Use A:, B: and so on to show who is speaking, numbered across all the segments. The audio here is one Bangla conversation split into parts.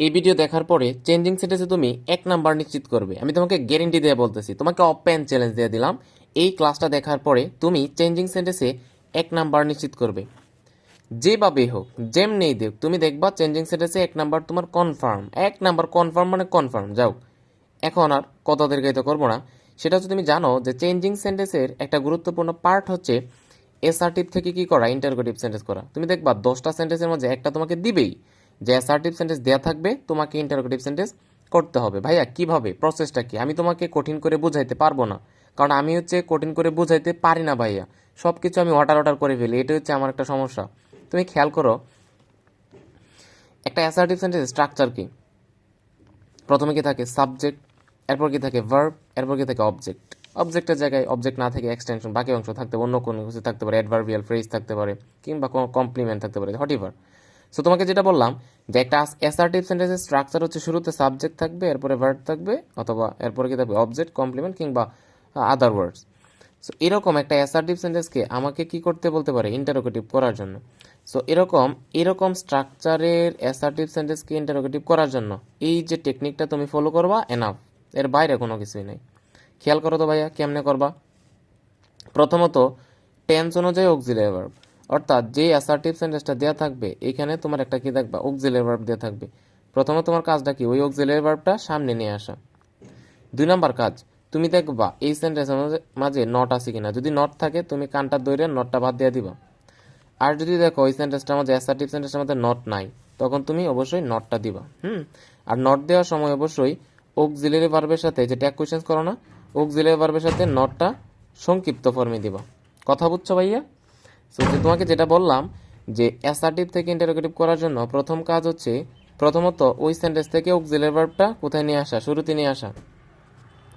A: এই ভিডিও দেখার পরে চেঞ্জিং সেন্টেন্সে তুমি এক নাম্বার নিশ্চিত করবে। আমি তোমাকে গ্যারেন্টি দিয়ে বলতেছি, তোমাকে অপেন চ্যালেঞ্জ দিয়ে দিলাম। এই ক্লাসটা দেখার পরে তুমি চেঞ্জিং সেন্টেন্সে এক নাম্বার নিশ্চিত করবে। যেভাবেই হোক যেম নেই দেখ, তুমি দেখবা চেঞ্জিং সেন্টেন্সে এক নাম্বার তোমার কনফার্ম এক নাম্বার কনফার্ম মানে কনফার্ম যাও। এখন আর কত দীর্ঘায়িত করব না। সেটা হচ্ছে তুমি জানো যে চেঞ্জিং সেন্টেন্সের একটা গুরুত্বপূর্ণ পার্ট হচ্ছে এসআরটিভ থেকে কি করা ইন্টারোগেটিভ সেন্টেন্স করা। তুমি দেখবা দশটা সেন্টেন্সের মধ্যে একটা তোমাকে দিবেই। যে অ্যাসার্টিভ সেন্টেন্স দেওয়া থাকবে, তোমাকে ইন্টারোগেটিভ সেন্টেন্স করতে হবে। ভাইয়া, কীভাবে? প্রসেসটা কি? আমি তোমাকে কঠিন করে বুঝাইতে পারব না। কারণ আমি হচ্ছে কঠিন করে বুঝাইতে পারি না, ভাইয়া। সব কিছু আমি অর্ডার অর্ডার করে ফেলি। এটা হচ্ছে আমার একটা সমস্যা। তুমি খেয়াল করো, একটা অ্যাসার্টিভ সেন্টেন্স স্ট্রাকচার কি? প্রথমে কি থাকে? সাবজেক্ট এরপর কি থাকে? ভার্ব এরপর কি থাকে? অবজেক্ট অবজেক্টের জায়গায় অবজেক্ট না থেকে এক্সটেনশন বাকি অংশ থাকতে পারে, অন্য কোনো কিছু থাকতে পারে অ্যাডভার্বিয়াল ফ্রেজ থাকতে পারে, কিংবা কোনো কমপ্লিমেন্ট থাকতে পারে হোয়াট এভার সো তোমাকে যেটা বললাম যে একটা অ্যাসার্টিভ সেন্টেন্সের স্ট্রাকচার হচ্ছে শুরুতে সাবজেক্ট থাকবে, এরপরে ভার্ব থাকবে, অথবা এরপরে কি থাকবে অবজেক্ট কমপ্লিমেন্ট কিংবা আদার ওয়ার্ডস সো এরকম একটা অ্যাসার্টিভ সেন্টেন্সকে আমাকে কি করতে বলতে পারে? ইন্টারোগেটিভ করার জন্য। সো এরকম এরকম স্ট্রাকচারের অ্যাসার্টিভ সেন্টেন্সকে ইন্টারোগেটিভ করার জন্য এই যে টেকনিকটা তুমি ফলো করবা এনাফ এর বাইরে কোনো কিছুই নেই। খেয়াল করো তো ভাইয়া, কেমনে করবা? প্রথমত টেন্স অনুযায়ী অক্সিলারি ভার্ব অর্থাৎ যে অ্যাসার্টিভ সেন্টেন্সটা দেওয়া থাকবে, এখানে তোমার একটা কি থাকবে? অক্সিলারি ভার্ব দেওয়া থাকবে। প্রথমে তোমার কাজটা কি? ওই অক্সিলারি ভার্বটা সামনে নিয়ে আসা। দুই নাম্বার কাজ, তুমি দেখবা এই সেন্টেন্সের মাঝে নট আছে কিনা? যদি নট থাকে, তুমি কানটা দৈরে নটটা বাদ দিয়ে দিবা। আর যদি দেখো ওই সেন্টেন্সটার মধ্যে অ্যাসার্টিভ সেন্টেন্সের মধ্যে নট নাই, তখন তুমি অবশ্যই নটটা দিবা। হুম? আর নট দেওয়ার সময় অবশ্যই অক্সিলারি ভার্বের সাথে যে ট্যাগ কোয়েশ্চেন্স করো না অক্সিলারি ভার্বের সাথে নটটা সংক্ষিপ্ত ফর্মে দিবা। কথা বুঝছ ভাইয়া? সো যে তোমাকে যেটা বললাম, যে অ্যাসার্টিভ থেকে ইন্টারোগেটিভ করার জন্য প্রথম কাজ হচ্ছে, প্রথমত ওই সেন্টেন্স থেকে অক্সিলারি ভার্বটা কোথায় নিয়ে আসা, শুরুতে নিয়ে আসা।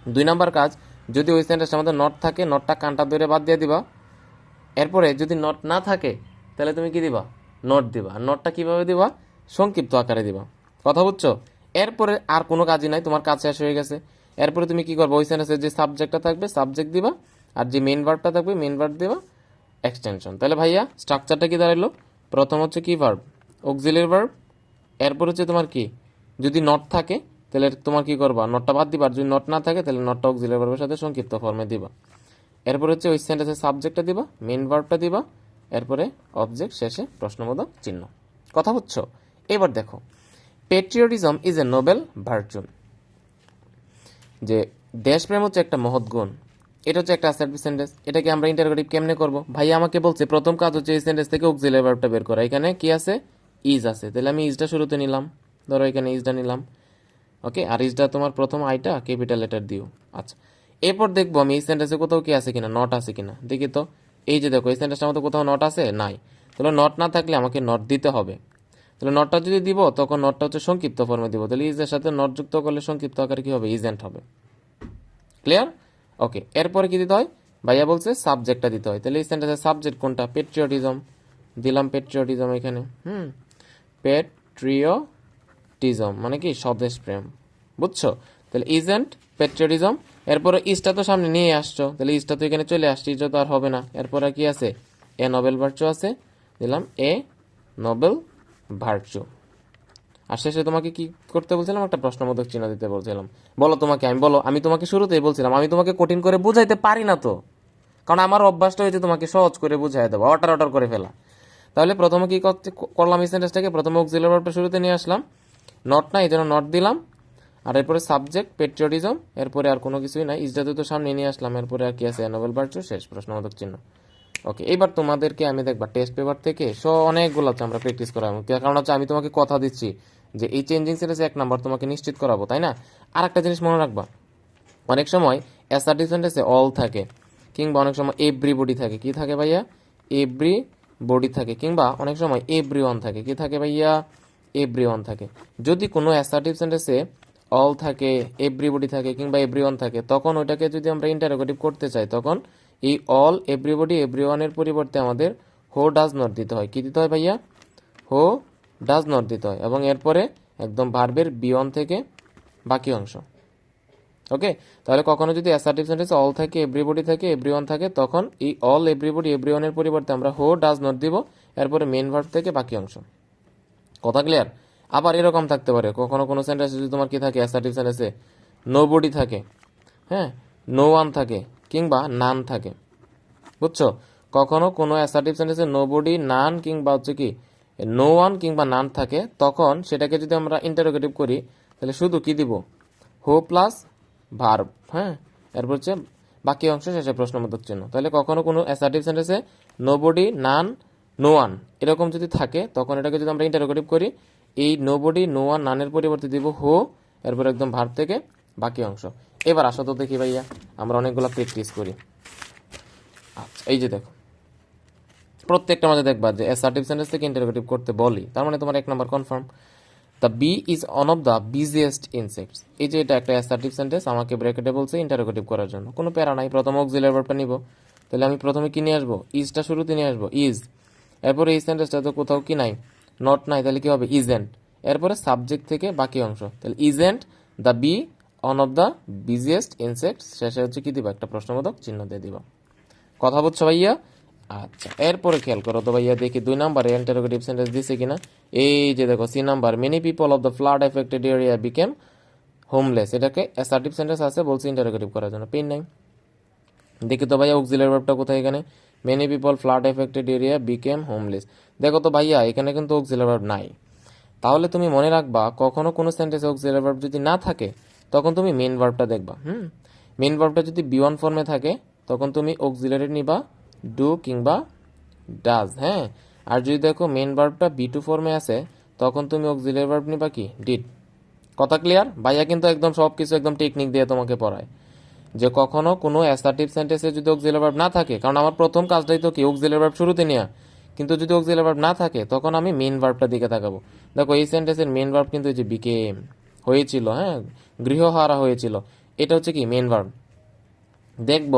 A: দুই নাম্বার কাজ, যদি ওই সেন্টেন্সটার মধ্যে নট থাকে নটটা কানটা ধরে বাদ দিয়ে দিবা। এরপরে যদি নট না থাকে, তাহলে তুমি কি দিবা? নোট দিবা। নোটটা কীভাবে দিবা? সংক্ষিপ্ত আকারে দিবা। কথা বুঝছ? এরপরে আর কোনো কাজই নাই, তোমার কাজ শেষ হয়ে গেছে। এরপরে তুমি কি করবে? ওই সেন্টেন্সের যে সাবজেক্টটা থাকবে সাবজেক্ট দিবা। আর যে মেইন ভার্বটা থাকবে মেইন ভার্ব দিবা। এক্সটেনশন তাহলে ভাইয়া স্ট্রাকচারটা কি দাঁড়াল? প্রথম হচ্ছে কি ভার্ব অক্সিলারি ভার্ব এরপর হচ্ছে তোমার কি? যদি নট থাকে, তাহলে তোমার কি করবা? নটটা বাদ দিবা। আর যদি নট না থাকে, তাহলে নটটা অক্সিলারি ভার্বের সাথে সংক্ষিপ্ত ফর্মে দিবা। এরপর হচ্ছে ওই সেন্টেন্সের সাবজেক্টটা দিবা মেইন ভার্বটা দিবা। এরপরে অবজেক্ট শেষে প্রশ্নবোধক চিহ্ন। কথা বুঝছ? এবার দেখো। পেট্রিয়টিজম ইজ এ নোবেল ভার্চুন যে দেশপ্রেম হচ্ছে একটা মহৎ গুণ। এটা হচ্ছে একটা অ্যাসার্টিভ সেন্টেন্স এটাকে আমরা ইন্টারোগেটিভ কেমনে করব? ভাই আমাকে বলছে, প্রথম কাজ হচ্ছে এই সেন্টেন্স থেকে অক্সিলারি ভার্বটা বের করা। এখানে কি আছে? ইজ আছে। তাহলে আমি ইজটা শুরুতে নিলাম। ধরো এখানে ইজটা নিলাম। ওকে? আর ইজটা তোমার প্রথম আইটা ক্যাপিটাল লেটার দিও। আচ্ছা। এরপর দেখব আমি এই সেন্টেন্সে কোথাও কি আছে কিনা নট আছে কিনা। দেখি তো। এই যে দেখো, এই সেন্টেন্সটার মধ্যে কোথাও নট আছে? নাই। তাহলে নট না থাকলে আমাকে নট দিতে হবে। তাহলে নটটা যদি দিব, তখন নটটা হচ্ছে সংক্ষিপ্ত ফর্মে দিব। তাহলে ইজের সাথে নট যুক্ত করলে সংক্ষিপ্ত আকারে কি হবে? ইজেন্ট হবে। ক্লিয়ার ওকে এরপরে কি দিতে হয়? ভাইয়া বলছে সাবজেক্টটা দিতে হয়। তাহলে এই সেন্টেন্সের সাবজেক্ট কোনটা? পেট্রিয়টিজম দিলাম পেট্রিয়টিজম এখানে। হুম। পেট্রিয়টিজম মানে কি? স্বদেশ প্রেম। বুঝছ? তাহলে ইজেন্ট পেট্রিয়টিজম এরপরে ইজটা তো সামনে নিয়ে আসছো। তাহলে ইজটা তো এখানে চলে আসছে ইজটা তো আর হবে না। এরপরে কি আছে? এ নোবেল ভার্চু আছে। দিলাম এ নোবেল ভার্চু আর শেষে তোমাকে কি করতে বলছিলাম? একটা প্রশ্নবোধক চিহ্ন দিতে বলছিলাম। বলো তোমাকে, আমি বলো, আমি তোমাকে শুরুতেই বলছিলাম, আমি তোমাকে কঠিন করে বুঝাইতে পারি না তো। কারণ আমার অভ্যাসটা হয়েছে তোমাকে সহজ করে বুঝাই দেবো অর্ডার অর্ডার করে ফেলা। তাহলে প্রথমে কি করতে করলাম এই সেন্টেন্সটাকে প্রথমে অক্সিলারি ভার্বটা শুরুতে নিয়ে আসলাম। নট না, এই জন্য নট দিলাম। আর এরপরে সাবজেক্ট পেট্রিয়টিজম এরপরে আর কোনো কিছুই নাই। ইজদাতে তো সামনে নিয়ে আসলাম। এরপরে আর কি আছে? নোবেল ভার্চু শেষ, প্রশ্নবোধক চিহ্ন। ওকে এবার তোমাদেরকে আমি দেখবা টেস্ট পেপার থেকে সো অনেকগুলো আমরা প্র্যাকটিস করাবো কারণ হচ্ছে আমি তোমাকে কথা দিচ্ছি। যে এই চেঞ্জিং সেন্টেন্স এক নাম্বার তোমাকে নিশ্চিত করাবো, তাই না? আর একটা জিনিস মনে রাখবা, অনেক সময় অ্যাসার্টিভ সেন্টেন্সে অল থাকে, কিংবা অনেক সময় এভরি বডি থাকে। কি থাকে ভাইয়া? এভরি বডি থাকে, কিংবা অনেক সময় এভরি ওয়ান থাকে। কি থাকে ভাইয়া? এভরি ওয়ান থাকে। যদি কোনো অ্যাসার্টিভ সেন্টেন্সে অল থাকে এভরিবডি থাকে, কিংবা এভরি ওয়ান থাকে, তখন ওইটাকে যদি আমরা ইন্টারোগেটিভ করতে চাই, তখন এই অল এভরিবডি এভরি ওয়ানের পরিবর্তে আমাদের হো ডাজ নট দিতে হয়। কি দিতে হয় ভাইয়া? হো ডাজ নট দিতে হয়। এবং এরপরে একদম ভার্বের বিয়ন থেকে বাকি অংশ। ওকে তাহলে কখনো যদি অ্যাসার্টিভ সেন্টেন্স অল থাকে এভরিবডি থাকে এভরিওয়ান থাকে, তখন এই অল এভরিবডি এভরিওয়ানের পরিবর্তে আমরা হো ডাজ নট দিব, এরপরে মেন ভার্ব থেকে বাকি অংশ। কথা ক্লিয়ার আবার এরকম থাকতে পারে। কখনো কোনো সেন্টেন্সে যদি তোমার কি থাকে অ্যাসার্টিভ সেন্টেন্সে নো বডি থাকে হ্যাঁ? নো ওয়ান থাকে, কিংবা নান থাকে। বুঝছ? কখনো কোনো অ্যাসার্টিভ সেন্টেন্সে নো বডি নান কিংবা হচ্ছে কি নো ওয়ান কিংবা নান থাকে, তখন সেটাকে যদি আমরা ইন্টারোগেটিভ করি, তাহলে শুধু কি দিব? হো প্লাস ভার্ব হ্যাঁ? এরপর হচ্ছে বাকি অংশ শেষে প্রশ্নবোধক চিহ্ন। তাহলে কখনো কোনো অ্যাসার্টিভ সেন্টেন্সে nobody none no one এরকম যদি থাকে, তখন এটাকে যদি আমরা ইন্টারোগেটিভ করি, এই নো বডি নো ওয়ান নানের পরিবর্তে দিব হো এরপর একদম ভার্ব থেকে বাকি অংশ। এবার আসো তো দেখি ভাইয়া, আমরা অনেকগুলো প্র্যাকটিস করি। আচ্ছা এই যে দেখো। প্রত্যেকটা মাঝে দেখবা যে অ্যাসার্টিভ সেন্টেন্স থেকে ইন্টারোগেটিভ করতে বলি, তার মানে তোমার এক number confirm the bee is one of the busiest insects এই যে এটা একটা অ্যাসার্টিভ সেন্টেন্স আমাকে ব্র্যাকেটে বলছে ইন্টারোগেটিভ করার জন্য। কোনো প্যারা নাই, প্রথম অক্সিলার ভার্বটা নিব। তাহলে আমি প্রথমে কি নিয়ে আসব? ইজটা শুরুতে নিয়ে আসব। ইজ এরপরে এই সেন্টেন্সটা তো কোথাও কি নাই? নট নাই, তাহলে কি হবে? ইজেন্ট এরপরে সাবজেক্ট থেকে বাকি অংশ। তাহলে isn't the bee one of the busiest insects শেষে হচ্ছে কি দিব? একটা প্রশ্নবোধক চিহ্ন দিয়ে দিব। কথা বলছো ভাইয়া? আচ্ছা এরপরে খেয়াল করো তো ভাইয়া, দেখি দুই নাম্বারে ইন্টারোগেটিভ সেন্টেন্স দিছে কিনা। এই যে দেখো, see number many people of the flood affected area became homeless এটাকে অ্যাসার্টিভ সেন্টেন্স আছে, বলছি ইন্টারোগেটিভ করার জন্য। পেন নাই। দেখি তো ভাইয়া অক্সিলারি ভার্বটা কোথায় এখানে? Many people flood affected area became homeless দেখো তো ভাইয়া, এখানে কিন্তু অক্সিলারি ভার্ব নাই। তাহলে তুমি মনে রাখবা, কখনো কোনো সেন্টেন্সে অক্সিলারি ভার্ব যদি না থাকে, তখন তুমি মেন ভার্বটা দেখবা। হুম? মেন ভার্বটা যদি বি ওয়ান ফর্মে থাকে, তখন তুমি অক্সিলারি নিবা। ডু কিংবা ডাজ হ্যাঁ? আর যদি দেখো মেন ভার্বটা বি টু ফর্মে আছে, তখন তুমি অক্সিলারি ভার্ব নিবা কি? ডিড কথা ক্লিয়ার ভাইয়া কিন্তু একদম সব কিছু একদম টেকনিক দিয়ে তোমাকে পড়ায়। যে কখনো কোনো অ্যাসার্টিভ সেন্টেন্সে যদি অক্সিলারি ভার্ব না থাকে, কারণ আমার প্রথম কাজটাই তো কি? অক্সিলারি ভার্ব শুরুতে নেওয়া কিন্তু যদি অক্সিলারি ভার্ব না থাকে, তখন আমি মেন ভার্বটার দিকে তাকাবো। দেখো, এই সেন্টেন্সের মেন ভার্ব কিন্তু যে বিকেম হয়েছিল হ্যাঁ? গৃহহারা হয়েছিল। এটা হচ্ছে কি? মেন ভার্ব দেখব,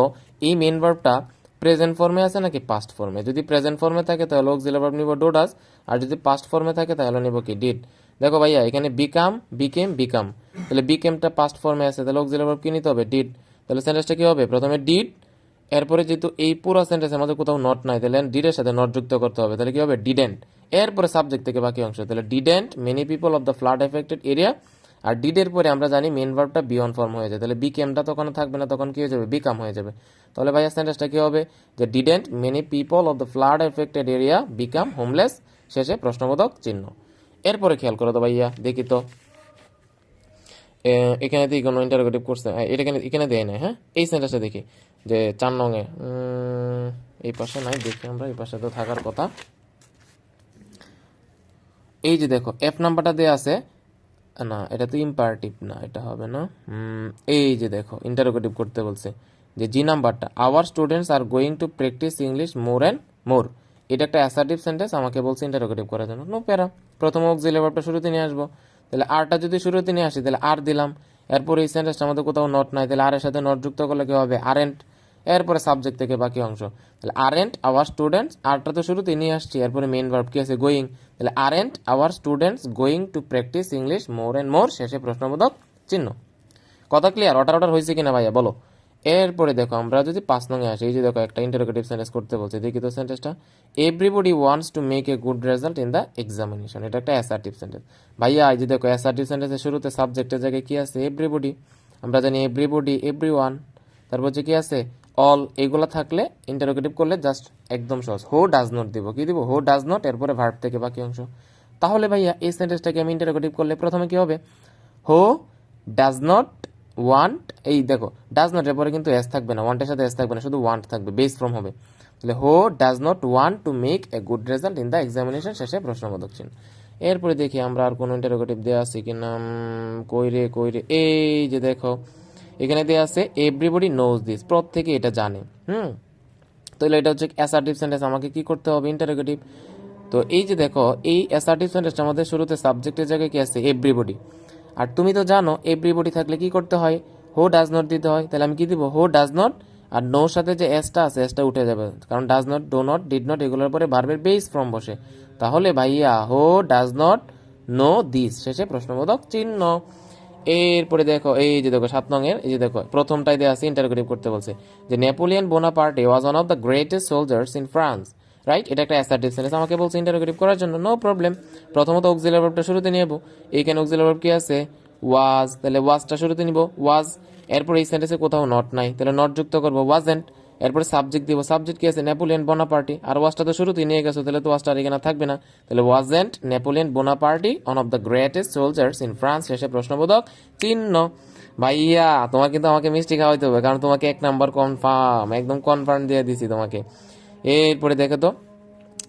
A: এই মেন ভার্বটা প্রেজেন্ট ফর্মে আছে নাকি পাস্ট ফর্মে যদি প্রেজেন্ট ফর্মে থাকে, তাহলে অক্সিলারি ভার্ব নিব ডোডাস আর যদি পাস্ট ফর্মে থাকে, তাহলে নিব কি ডিড দেখো ভাইয়া, এখানে বিকাম বিকেম বিকাম তাহলে বিকেমটা পাস্ট ফর্মে আছে, তাহলে অক্সিলারি ভার্ব কি নিতে হবে? ডিড তাহলে সেন্টেন্সটা কি হবে? প্রথমে ডিড এরপরে যেহেতু এই পুরো সেন্টেন্স আমাদের কোথাও নট নাই, তাহলে ডিডের সাথে নট যুক্ত করতে হবে, তাহলে কি হবে? ডিডেন্ট এরপরে সাবজেক্ট থেকে বাকি অংশ, তাহলে didn't many people of the flood affected area আর ডিডের পরে আমরা জানি মেন ভার্বটা বিয়ন ফর্ম হয়ে যায়। তাহলে বিকেমটা তখন থাকবে না, তখন কি হয়ে যাবে? বিকাম হয়ে যাবে। তাহলে ভাইয়া সেন্টেন্সটা কি হবে? যে didn't many people of the flood affected area become homeless শেষে প্রশ্নবোধক চিহ্ন। এরপরে খেয়াল করো তো ভাইয়া, দেখি তো। এখানে দিয়ে কোনো ইন্টারোগেটিভ করছে এটা এখানে দেয় না হ্যাঁ? এই সেন্টেন্সটা দেখি। যে চার নঙে এই পাশে নাই, দেখি আমরা, এই পাশে তো থাকার কথা। এই যে দেখো এফ নাম্বারটা দেয়া আছে না, এটা তো ইম্পারেটিভ না, এটা হবে না। এই যে দেখো ইন্টারোগেটিভ করতে বলছে যে, জি নাম্বারটা our students are going to practise English more and more এটা একটা অ্যাসার্টিভ সেন্টেন্স আমাকে বলছে ইন্টারোগেটিভ করার জন্য। নো প্যারা, প্রথম অক্সিলারি ভার্বটা শুরুতে নিয়ে আসব। তাহলে আরটা যদি শুরুতে নিয়ে আসি, তাহলে আর দিলাম। এরপর এই সেন্টেন্সটা আমাদের কোথাও নট নাই, তাহলে আর এর সাথে নট যুক্ত করলে কি হবে? আরেন্ট এরপরে সাবজেক্ট থেকে বাকি অংশ। তাহলে আরেন্ট আওয়ার স্টুডেন্টস আরটা তো শুরুতে নিয়ে আসছি, এরপরে মেন ভার্ব কি আছে? গোয়িং তাহলে aren't our students going to practise English more and more শেষে প্রশ্নবোধক চিহ্ন। কথা ক্লিয়ার অর্ডার অর্ডার হয়েছে কিনা ভাইয়া? বলো। এরপরে দেখো, আমরা যদি পাঁচ নঙে আসি, এই যে দেখো, একটা ইন্টারোগেটিভ সেন্টেন্স করতে বলছে। দেখি তো সেন্টেন্সটা everybody wants to make a good result in the examination এটা একটা অ্যাসার্টিভ সেন্টেন্স ভাইয়া, এই যে দেখো অ্যাসার্টিভ সেন্টেন্সের শুরুতে সাবজেক্টের জায়গায় কি আছে? এভরিবডি আমরা জানি এভরিবডি এভরি ওয়ান তারপর হচ্ছে কি আছে? অল এগুলো থাকলে ইন্টারোগেটিভ করলে জাস্ট একদম সহজ। হো ডাজ নট দিব। কি দিব? হো ডাজ নট এরপরে ভার্ব থেকে বাকি অংশ। তাহলে ভাইয়া, এই সেন্টেন্সটাকে আমি ইন্টারোগেটিভ করলে প্রথমে কি হবে? হো ডাজ নট ওয়ান্ট এই দেখো ডাজ নট এর পরে কিন্তু এস থাকবে না। ওয়ান্টের সাথে এস থাকবে না, শুধু ওয়ান্ট থাকবে বেস ফর্ম হবে। তাহলে who does not want to make a good result in the examination শেষে প্রশ্নবোধক চিহ্ন। এরপরে দেখি আমরা আর কোনো ইন্টারোগেটিভ দেওয়া আছে কিনা। কই রে কই রে? এই যে দেখো এখানে দেওয়া আছে এভরিবডি নোজ দিস প্রত্যেকে এটা জানে। হুম? তাহলে এটা হচ্ছে অ্যাসার্টিভ সেন্টেন্স আমাকে কি করতে হবে? ইন্টারোগেটিভ তো এই যে দেখো, এই অ্যাসার্টিভ সেন্টেন্সটা আমাদের শুরুতে সাবজেক্টের জায়গায় কি আছে? এভরিবডি আর তুমি তো জানো এভরিবডি থাকলে কি করতে হয়? হো ডাজ নট দিতে হয়? তাহলে আমি কি দিব? হো ডাজ নট আর নোর সাথে যে এসটা আছে এসটা উঠে যাবে। কারণ does not do not did not এগুলোর পরে ভার্বের বেস ফর্ম বসে। তাহলে ভাইয়া হো ডাজ নট নো দিস শেষে প্রশ্নবোধক চিহ্ন। এরপরে দেখো, এই যে দেখো, সাত নং এর, এই যে দেখো, প্রথমটাই দেওয়া আছে ইন্টারোগেটিভ করতে বলছে যে Napoleon Bonaparte was one of the greatest soldiers in France right এটা একটা অ্যাসার্টিভ সেন্টেন্স আমাকে বলছে ইন্টারোগেটিভ করার জন্য নো প্রবলেম প্রথমত অক্সিলারি ভার্বটা শুরুতে নিয়ে এইখানে অক্সিলারি ভার্ব কি আছে? ওয়াজ তাহলে ওয়াজটা শুরুতে নিব। ওয়াজ এরপর এই সেন্টেন্সে কোথাও নট নাই। তাহলে নট যুক্ত করব ওয়াজেন্ট এরপরে সাবজেক্ট দিব। সাবজেক্ট কি আছে? নেপোলিয়ন বোনাপার্টি আর ওয়াজটা তো শুরুতেই নিয়ে গেছো, তাহলে তো ওয়াজটা আর এখানে থাকবে না। তাহলে wasn't Napoleon Bonaparte one of the greatest soldiers in France শেষে প্রশ্নবোধক চিহ্ন। ভাইয়া তোমার কিন্তু আমাকে মিষ্টি খাওয়াইতে হবে, কারণ তোমাকে এক নাম্বার কনফার্ম একদম কনফার্ম দিয়ে দিছি তোমাকে। এরপরে দেখো তো।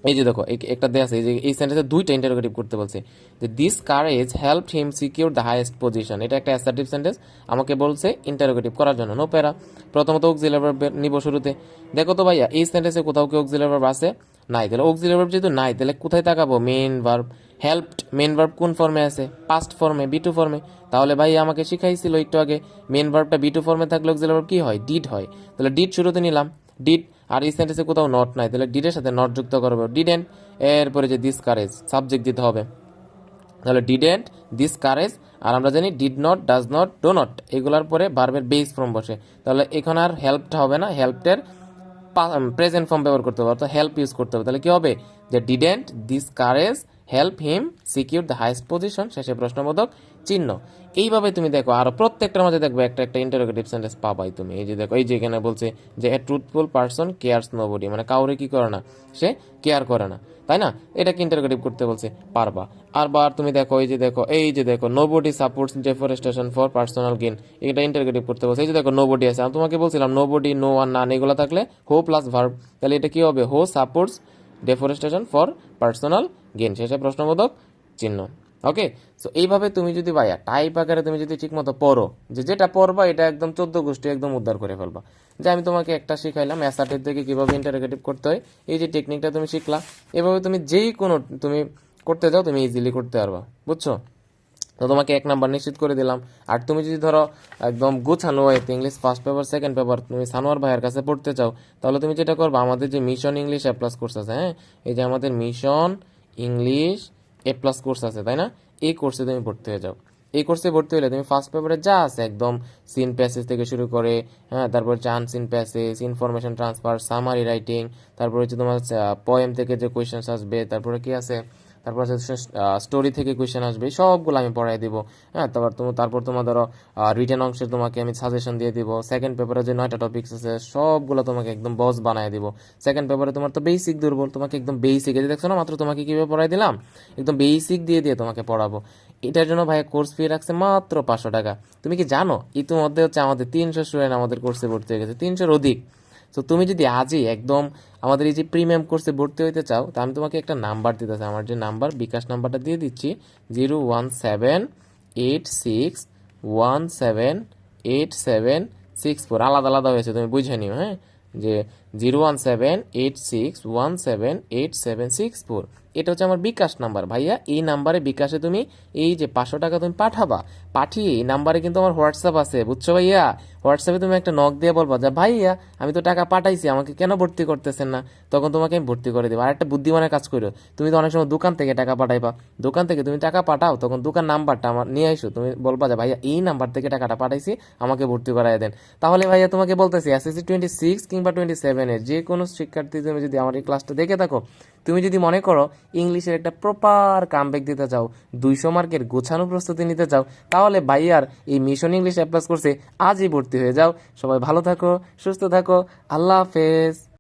A: এই যে দেখো, এক- একটা দেয়া আছে, এই যে এই সেন্টেন্সে দুইটা ইন্টারোগেটিভ করতে বলছে। যে this courage help him secure the highest position এটা একটা অ্যাসার্টিভ সেন্টেন্স আমাকে বলছে ইন্টারোগেটিভ করার জন্য। নো প্যারা প্রথমত অক্সিলারি ভার্ব নিব শুরুতে। দেখো তো ভাইয়া, এই সেন্টেন্সে কোথাও কি অক্সিলারি ভার্ব আছে? নাই। তাহলে অক্সিলারি ভার্ব যেহেতু নাই, তাহলে কোথায় তাকাবো? Main verb helped main verb কোন ফর্মে আছে? পাস্ট ফর্মে বি টু ফর্মে তাহলে ভাই আমাকে শিখাইছিল একটু আগে মেন ভার্বটা বি টু ফর্মে থাকলে অক্সিলারি ভার্ব কি হয়? ডিড হয়। তাহলে ডিড শুরুতে নিলাম। ডিড আর এই সেন্টেন্সে কোথাও নট নাই, তাহলে ডিডের সাথে নট যুক্ত করব। ডিডেন্ট এরপরে যে দিস কারেজ সাবজেক্ট দিতে হবে। তাহলে ডিডেন্ট দিস কারেজ আর আমরা জানি did not does not do not এগুলার পরে ভার্বের বেস ফর্ম বসে। তাহলে এখন আর হেল্পটা হবে না হেল্পটের প্রেজেন্ট ফর্ম ব্যবহার করতে হবে, অর্থাৎ হেল্প ইউজ করতে হবে। তাহলে কি হবে? যে didn't this courage help him secure the highest position শেষে প্রশ্নবোধক চিহ্ন। এইভাবে তুমি দেখো, আর প্রত্যেকটার মধ্যে দেখবে একটা একটা ইন্টারোগেটিভ সেন্টেন্স পাবাই তুমি। এই যে দেখো, এই যে এখানে বলছে যে a truthful person cares nobody মানে কাউরে কি করে না, সে কেয়ার করে না। তাই না? এটাকে ইন্টারোগেটিভ করতে বলছে? পারবা। আর বার তুমি দেখো, এই যে দেখো, এই যে দেখো nobody supports deforestation for personal gain এটা ইন্টারোগেটিভ করতে বলছে। এই যে দেখো নো বডি আছে। আমি তোমাকে বলছিলাম নো বডি নো আর নান এগুলো থাকলে হো প্লাস ভার্ব তাহলে এটা কি হবে? Who supports deforestation for personal gain শেষে প্রশ্নবোধক চিহ্ন। ওকে সো এইভাবে তুমি যদি ভাইয়া টাইপ আকারে তুমি যদি ঠিকমতো পড়ো, যে যেটা পড়বা এটা একদম চোদ্দ গোষ্ঠী একদম উদ্ধার করে ফেলবা। যে আমি তোমাকে একটা শিখাইলাম অ্যাসার্টিভ থেকে কীভাবে ইন্টারোগেটিভ করতে হয়, এই যে টেকনিকটা তুমি শিখলা, এভাবে তুমি যেই কোনো তুমি করতে যাও, তুমি ইজিলি করতে পারবা। বুঝছ? তো তোমাকে এক নাম্বার নিশ্চিত করে দিলাম। আর তুমি যদি ধরো একদম গুছানো হয়েতে English first paper second paper তুমি সানোয়ার ভাইয়ের কাছে পড়তে চাও, তাহলে তুমি যেটা করবে, আমাদের যে mission English A plus plus course আছে হ্যাঁ? এই যে আমাদের mission English A plus course আছে, তাই না? এই কোর্সে তুমি ভর্তি হয়ে যাও। এই কোর্সে ভর্তি হলে তুমি ফার্স্ট পেপারে যা আছে একদম সিন প্যাসেজ থেকে শুরু করে হ্যাঁ তারপর চান seen passage information transfer summary writing তারপর হচ্ছে তোমার পোয়েম থেকে যে কোয়েশ্চেন্স আসবে, তারপরে কি আছে? তারপর আছে স্টোরি থেকে কোয়েশ্চেন আসবে, সবগুলো আমি পড়াই দিব। হ্যাঁ তারপর তোমার তারপর তোমার ধরো রিটেন অংশে তোমাকে আমি সাজেশন দিয়ে দিব। সেকেন্ড পেপারে যে নয়টা টপিক্স আছে, সবগুলো তোমাকে একদম বস বানায় দিব। সেকেন্ড পেপারে তোমার তো বেসিক দুর্বল, তোমাকে একদম বেসিক এই দেখছ না, মাত্র তোমাকে কীভাবে পড়াই দিলাম? একদম বেসিক দিয়ে দিয়ে তোমাকে পড়াবো। এটার জন্য ভাই কোর্স ফি রাখছে মাত্র পাঁচশো টাকা। তুমি কি জানো? ইতিমধ্যে হচ্ছে আমাদের তিনশো স্টুডেন্ট আমাদের কোর্সে ভর্তি হয়ে গেছে, তিনশোর অধিক। তো তুমি যদি আজই একদম আমাদের এই যে প্রিমিয়াম কোর্সে ভর্তি হইতে চাও, তা আমি তোমাকে একটা নাম্বার দিতে চাই। আমার যে নাম্বার বিকাশ নাম্বারটা দিয়ে দিচ্ছি zero one seven eight six one seven eight seven six four আলাদা আলাদা হয়েছে, তুমি বুঝে নিও হ্যাঁ? যে zero one seven eight six one seven eight seven six four. এটা হচ্ছে আমার বিকাশ নাম্বার। ভাইয়া, এই নাম্বারে বিকাশে তুমি এই যে পাঁচশো টাকা তুমি পাঠাবা, পাঠিয়ে এই নাম্বারে কিন্তু আমার হোয়াটসঅ্যাপ আছে। বুঝছ ভাইয়া? হোয়াটসঅ্যাপে তুমি একটা নক দিয়ে বলবা যে, ভাইয়া, আমি তো টাকা পাঠাইছি, আমাকে কেন ভর্তি করতেছেন না? তখন তোমাকে আমি ভর্তি করে দেবো। আর একটা বুদ্ধিমানের কাজ করো তুমি তো অনেক সময় দোকান থেকে টাকা পাঠাইবা। দোকান থেকে তুমি টাকা পাঠাও, তখন দোকান নাম্বারটা আমার নিয়ে আইসো। তুমি বলবা যে, ভাইয়া, এই নাম্বার থেকে টাকাটা পাঠাইছি, আমাকে ভর্তি করাই দেন। তাহলে ভাইয়া, তোমাকে বলতেছি এসএসসি টোয়েন্টি সিক্স কিংবা টোয়েন্টি সেভেনের যে কোনো শিক্ষার্থী তুমি যদি আমার এই ক্লাসটা দেখে থাকো, তুমি যদি মনে করো ইংলিশের একটা প্রপার কামব্যাক দিতে চাও, দুইশো মার্কের গোছানো প্রস্তুতি নিতে চাও, তাহলে ভাইয়ার এই মিশন ইংলিশ অ্যাপ্লাস করছে আজই ভর্তি হয়ে যাও। সবাই ভালো থাকো, সুস্থ থাকো, আল্লাহ হাফেজ।